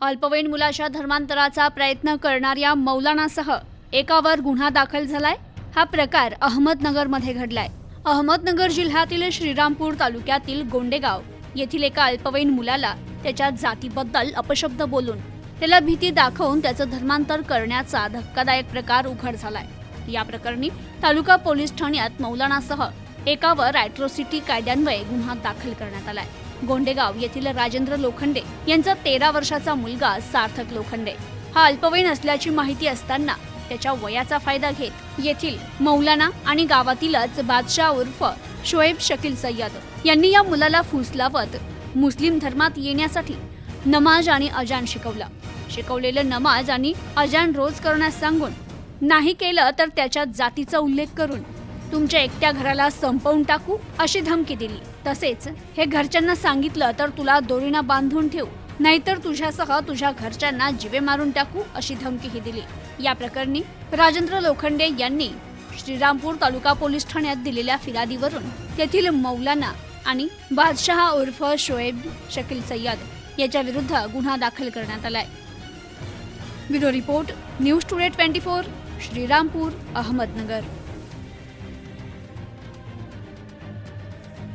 अल्पवयीन मुलाच्या धर्मांतराचा प्रयत्न करणाऱ्या मौलानासह एकावर गुन्हा दाखल झालाय. हा प्रकार अहमदनगरमध्ये घडलाय. अहमदनगर जिल्ह्यातील श्रीरामपूर तालुक्यातील गोंडेगाव येथील एका अल्पवयीन मुलाला त्याच्या जातीबद्दल अपशब्द बोलून त्याला भीती दाखवून त्याचं धर्मांतर करण्याचा धक्कादायक प्रकार उघड झालाय. या प्रकरणी तालुका पोलीस ठाण्यात मौलानासह एकावर अॅट्रोसिटी कायद्यान्वये गुन्हा दाखल करण्यात आलाय. गोंडेगाव येथील राजेंद्र लोखंडे यांचा तेरा वर्षाचा मुलगा सार्थक लोखंडे. हा अल्पवयीन असल्याची माहिती असताना त्याच्या वयाचा फायदा घेत येथील मौलाना आणि गावातीलच बादशाह उर्फ शोएब शकील सय्यद यांनी या मुलाला फूस लावत मुस्लिम धर्मात येण्यासाठी नमाज आणि अजान शिकवला. शिकवलेलं नमाज आणि अजान रोज करण्यास सांगून नाही केलं तर त्याच्या जातीचा उल्लेख करून तुमच्या एकट्या घराला संपवून टाकू अशी धमकी दिली. तसेच हे घरच्यांना सांगितलं तर तुला दोरीनं बांधून ठेवू. नाहीतर तुझ्यासह तुझ्या घरच्यांना जिवे मारून टाकू अशी धमकीही दिली. या प्रकरणी राजेंद्र लोखंडे यांनी श्रीरामपूर तालुका पोलीस ठाण्यात दिलेल्या फिर्यादीवरून तेथील मौलाना आणि बादशहा उर्फ शोएब शकील सय्यद याच्या विरुद्ध गुन्हा दाखल करण्यात आलाय. Bureau report news today twenty four Shrirampur Ahmednagar.